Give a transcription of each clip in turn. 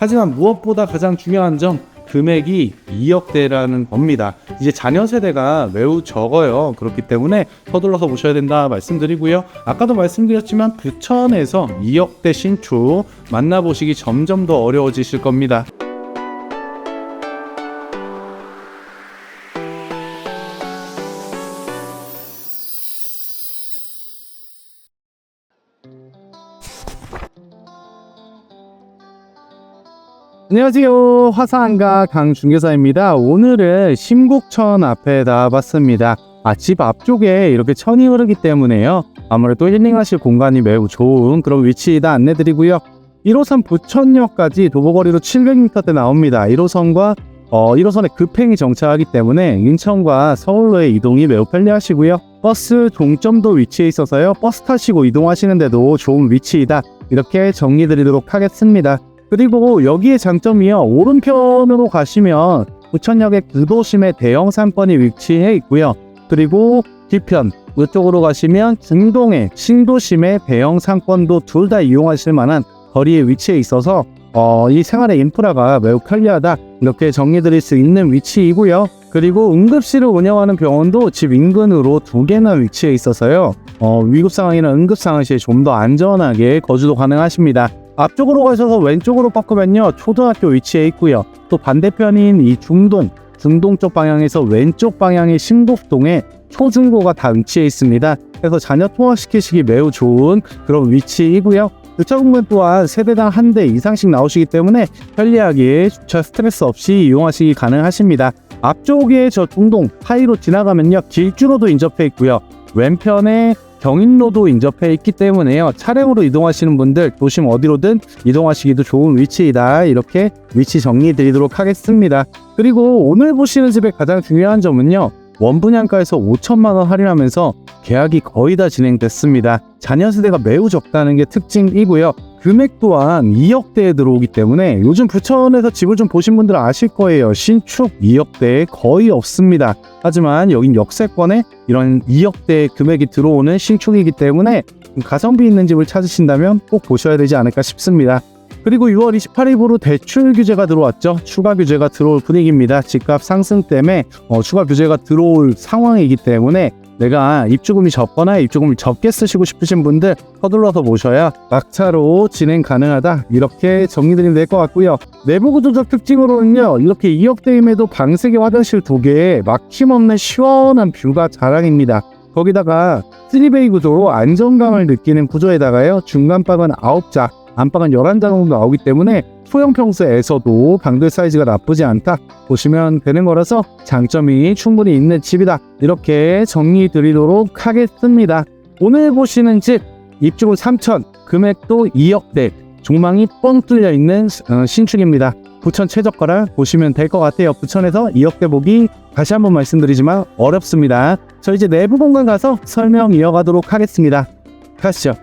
하지만 무엇보다 가장 중요한 점 금액이 2억대라는 겁니다. 이제 자녀 세대가 매우 적어요. 그렇기 때문에 서둘러서 보셔야 된다 말씀드리고요. 아까도 말씀드렸지만 부천에서 2억대 신축 만나보시기 점점 더 어려워지실 겁니다. 안녕하세요. 화사한가 강중개사입니다. 오늘은 심곡천 앞에 나와봤습니다. 아, 집 앞쪽에 이렇게 천이 흐르기 때문에요. 아무래도 힐링하실 공간이 매우 좋은 그런 위치이다 안내드리고요. 1호선 부천역까지 도보거리로 700m대 나옵니다. 1호선과 어, 1호선에 급행이 정차하기 때문에 인천과 서울로의 이동이 매우 편리하시고요. 버스 종점도 위치해 있어서요. 버스 타시고 이동하시는데도 좋은 위치이다. 이렇게 정리드리도록 하겠습니다. 그리고 여기에 장점이요. 오른편으로 가시면 부천역의 구도심의 대형 상권이 위치해 있고요. 그리고 뒤편 이쪽으로 가시면 중동의 신도심의 대형 상권도 둘 다 이용하실 만한 거리에 위치해 있어서 어, 이 생활의 인프라가 매우 편리하다 이렇게 정리드릴 수 있는 위치이고요. 그리고 응급실을 운영하는 병원도 집 인근으로 두 개나 위치해 있어서요. 어, 위급 상황이나 응급 상황 시에 좀 더 안전하게 거주도 가능하십니다. 앞쪽으로 가셔서 왼쪽으로 바꾸면요 초등학교 위치에 있고요. 또 반대편인 이 중동 중동 쪽 방향에서 왼쪽 방향의 신곡동에 초중고가 다 위치해 있습니다. 그래서 자녀 통학시키시기 매우 좋은 그런 위치이고요. 주차 공간 또한 세대당 한 대 이상씩 나오시기 때문에 편리하게 주차 스트레스 없이 이용하시기 가능하십니다. 앞쪽에 저 중동 하이로 지나가면요 길주로도 인접해 있고요. 왼편에 경인로도 인접해 있기 때문에요. 차량으로 이동하시는 분들 도심 어디로든 이동하시기도 좋은 위치이다. 이렇게 위치 정리 드리도록 하겠습니다. 그리고 오늘 보시는 집의 가장 중요한 점은요. 원분양가에서 5천만 원 할인하면서 계약이 거의 다 진행됐습니다. 자녀 세대가 매우 적다는 게 특징이고요. 금액 또한 2억대에 들어오기 때문에 요즘 부천에서 집을 좀 보신 분들은 아실 거예요. 신축 2억대에 거의 없습니다. 하지만 여긴 역세권에 이런 2억대 금액이 들어오는 신축이기 때문에 가성비 있는 집을 찾으신다면 꼭 보셔야 되지 않을까 싶습니다. 그리고 6월 28일부로 대출 규제가 들어왔죠. 추가 규제가 들어올 분위기입니다. 집값 상승 때문에 어, 추가 규제가 들어올 상황이기 때문에 내가 입주금이 적거나 입주금을 적게 쓰시고 싶으신 분들 서둘러서 모셔야 막차로 진행 가능하다. 이렇게 정리드리면 될 것 같고요. 내부 구조적 특징으로는요 이렇게 2억대임에도 방세개 화장실 두 개에 막힘없는 시원한 뷰가 자랑입니다. 거기다가 3베이 구조로 안정감을 느끼는 구조에다가요 중간방은 9자 안방은 11자 정도 나오기 때문에 소형 평수에서도 방들 사이즈가 나쁘지 않다. 보시면 되는 거라서 장점이 충분히 있는 집이다. 이렇게 정리 드리도록 하겠습니다. 오늘 보시는 집 입주금 3천 금액도 2억대 중망이 뻥 뚫려 있는 어, 신축입니다. 부천 최저가라 보시면 될 것 같아요. 부천에서 2억대 보기 다시 한번 말씀드리지만 어렵습니다. 저 이제 내부 공간 가서 설명 이어가도록 하겠습니다. 가시죠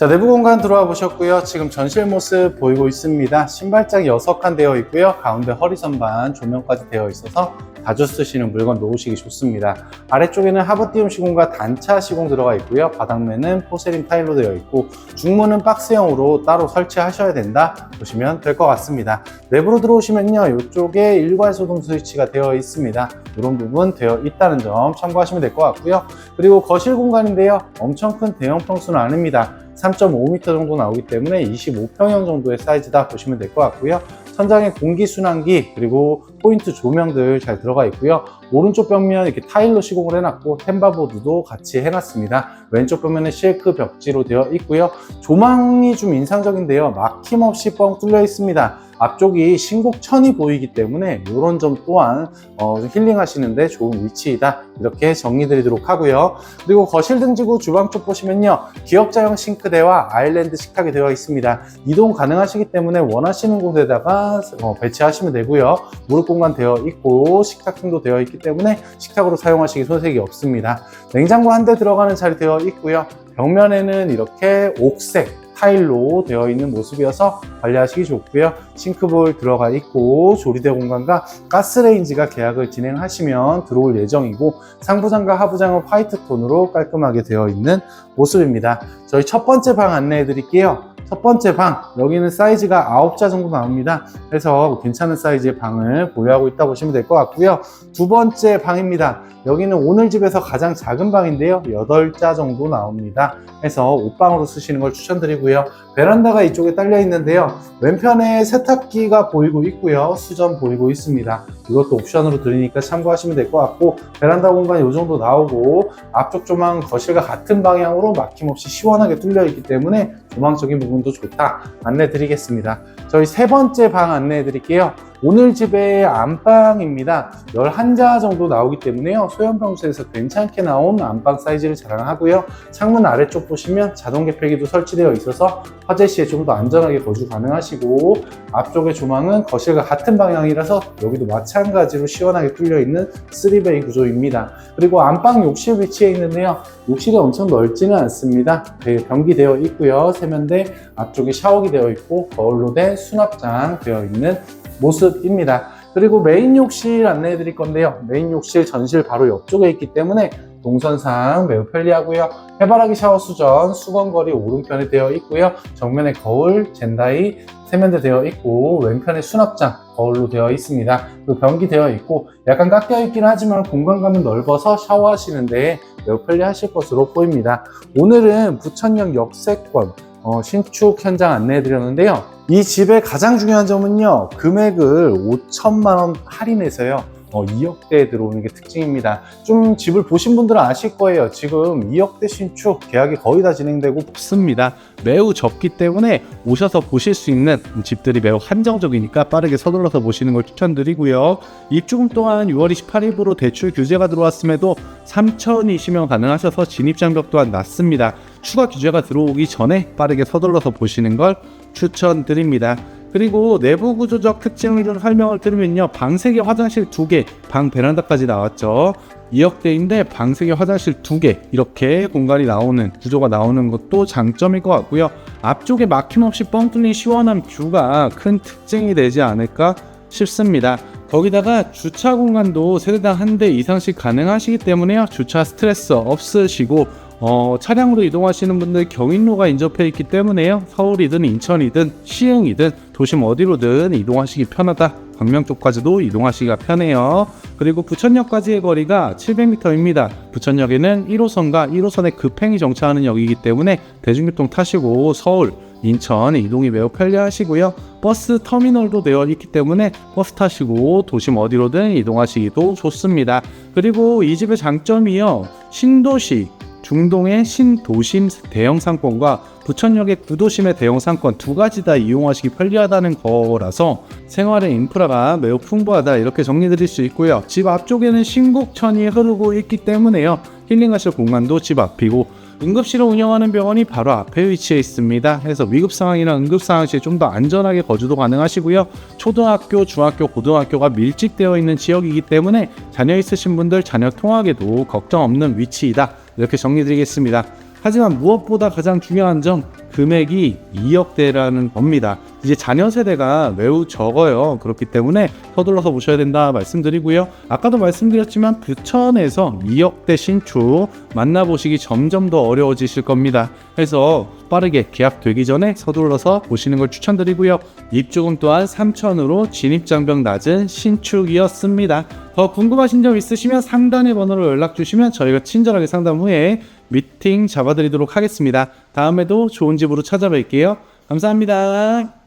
자 내부 공간 들어와 보셨고요. 지금 전실 모습 보이고 있습니다. 신발장 6칸 되어 있고요. 가운데 허리 선반 조명까지 되어 있어서 자주 쓰시는 물건 놓으시기 좋습니다. 아래쪽에는 하부띄움 시공과 단차 시공 들어가 있고요. 바닥면은 포세린 타일로 되어 있고 중문은 박스형으로 따로 설치하셔야 된다 보시면 될 것 같습니다. 내부로 들어오시면요. 이쪽에 일괄 소동 스위치가 되어 있습니다. 이런 부분 되어 있다는 점 참고하시면 될 것 같고요. 그리고 거실 공간인데요. 엄청 큰 대형 평수는 아닙니다 3.5m 정도 나오기 때문에 25평형 정도의 사이즈다 보시면 될 것 같고요. 천장에 공기순환기 그리고 포인트 조명들 잘 들어가 있고요. 오른쪽 벽면 이렇게 타일로 시공을 해놨고 템바보드도 같이 해놨습니다. 왼쪽 벽면은 실크 벽지로 되어 있고요. 조망이 좀 인상적인데요. 막힘없이 뻥 뚫려 있습니다. 앞쪽이 신곡천이 보이기 때문에 이런 점 또한 어, 힐링 하시는데 좋은 위치이다 이렇게 정리드리도록 하고요 그리고 거실 등지구 주방 쪽 보시면요 기역자형 싱크대와 아일랜드 식탁이 되어 있습니다 이동 가능하시기 때문에 원하시는 곳에다가 어, 배치하시면 되고요 무릎 공간 되어 있고 식탁층도 되어 있기 때문에 식탁으로 사용하시기 손색이 없습니다 냉장고 한 대 들어가는 자리 되어 있고요 벽면에는 이렇게 옥색 타일로 되어 있는 모습이어서 관리하시기 좋고요. 싱크볼 들어가 있고 조리대 공간과 가스레인지가 계약을 진행하시면 들어올 예정이고 상부장과 하부장은 화이트 톤으로 깔끔하게 되어 있는 모습입니다. 저희 첫 번째 방 안내해 드릴게요. 첫 번째 방, 여기는 사이즈가 9자 정도 나옵니다. 그래서 괜찮은 사이즈의 방을 보유하고 있다고 보시면 될 것 같고요. 두 번째 방입니다. 여기는 오늘 집에서 가장 작은 방인데요. 8자 정도 나옵니다. 해서 옷방으로 쓰시는 걸 추천드리고요. 베란다가 이쪽에 딸려 있는데요. 왼편에 세탁기가 보이고 있고요. 수전 보이고 있습니다. 이것도 옵션으로 드리니까 참고하시면 될 것 같고 베란다 공간이 이 정도 나오고 앞쪽 조망 거실과 같은 방향으로 막힘없이 시원하게 뚫려 있기 때문에 조망적인 부분 도 좋다 안내 드리겠습니다. 저희 세 번째 방 안내해 드릴게요. 오늘 집의 안방입니다. 11자 정도 나오기 때문에요. 소형평소에서 괜찮게 나온 안방 사이즈를 자랑하고요. 창문 아래쪽 보시면 자동 개폐기도 설치되어 있어서 화재 시에 좀 더 안전하게 거주 가능하시고 앞쪽의 조망은 거실과 같은 방향이라서 여기도 마찬가지로 시원하게 뚫려 있는 3베이 구조입니다. 그리고 안방 욕실 위치에 있는데요. 욕실이 엄청 넓지는 않습니다. 네, 변기 되어 있고요. 세면대 앞쪽에 샤워기 되어 있고 거울로 된 수납장 되어 있는 모습입니다. 그리고 메인 욕실 안내해 드릴 건데요. 메인 욕실 전실 바로 옆쪽에 있기 때문에 동선상 매우 편리하고요. 해바라기 샤워 수전, 수건거리 오른편에 되어 있고요. 정면에 거울, 젠다이, 세면대 되어 있고 왼편에 수납장 거울로 되어 있습니다. 그리고 변기 되어 있고 약간 깎여 있긴 하지만 공간감은 넓어서 샤워하시는데 매우 편리하실 것으로 보입니다. 오늘은 부천역 역세권 어, 신축 현장 안내해 드렸는데요. 이 집의 가장 중요한 점은요. 금액을 5천만 원 할인해서요. 어, 2억대에 들어오는 게 특징입니다. 좀 집을 보신 분들은 아실 거예요. 지금 2억대 신축 계약이 거의 다 진행되고 있습니다. 매우 적기 때문에 오셔서 보실 수 있는 집들이 매우 한정적이니까 빠르게 서둘러서 보시는 걸 추천드리고요. 입주금 또한 6월 28일부로 대출 규제가 들어왔음에도 3천이시면 가능하셔서 진입 장벽 또한 낮습니다. 추가 규제가 들어오기 전에 빠르게 서둘러서 보시는 걸 추천드립니다. 그리고 내부 구조적 특징을 좀 설명을 드리면요. 방 3개, 화장실 2개, 방 베란다까지 나왔죠. 2억대인데 방 3개, 화장실 2개 이렇게 공간이 나오는 구조가 나오는 것도 장점일 것 같고요. 앞쪽에 막힘없이 뻥 뚫린 시원한 뷰가 큰 특징이 되지 않을까 싶습니다. 거기다가 주차 공간도 세대당 한 대 이상씩 가능하시기 때문에요. 주차 스트레스 없으시고 어, 차량으로 이동하시는 분들 경인로가 인접해 있기 때문에요. 서울이든 인천이든 시흥이든 도심 어디로든 이동하시기 편하다. 광명 쪽까지도 이동하시기가 편해요. 그리고 부천역까지의 거리가 700m입니다. 부천역에는 1호선과 1호선의 급행이 정차하는 역이기 때문에 대중교통 타시고 서울, 인천 이동이 매우 편리하시고요. 버스 터미널도 되어 있기 때문에 버스 타시고 도심 어디로든 이동하시기도 좋습니다. 그리고 이 집의 장점이요. 신도시 중동의 신도심 대형 상권과 부천역의 구도심의 대형 상권 두 가지 다 이용하시기 편리하다는 거라서 생활의 인프라가 매우 풍부하다 이렇게 정리드릴 수 있고요. 집 앞쪽에는 신곡천이 흐르고 있기 때문에요. 힐링하실 공간도 집 앞이고 응급실을 운영하는 병원이 바로 앞에 위치해 있습니다. 그래서 위급 상황이나 응급 상황 시에 좀더 안전하게 거주도 가능하시고요. 초등학교, 중학교, 고등학교가 밀집되어 있는 지역이기 때문에 자녀 있으신 분들 자녀 통학에도 걱정 없는 위치이다. 이렇게 정리드리겠습니다. 하지만 무엇보다 가장 중요한 점 금액이 2억대라는 겁니다. 이제 자녀 세대가 매우 적어요. 그렇기 때문에 서둘러서 보셔야 된다 말씀드리고요. 아까도 말씀드렸지만 부천에서 2억대 신축 만나보시기 점점 더 어려워지실 겁니다. 그래서 빠르게 계약되기 전에 서둘러서 보시는 걸 추천드리고요. 입주금 또한 3천으로 진입장벽 낮은 신축이었습니다. 더 궁금하신 점 있으시면 상단의 번호로 연락 주시면 저희가 친절하게 상담 후에 미팅 잡아드리도록 하겠습니다. 다음에도 좋은 집으로 찾아뵐게요. 감사합니다.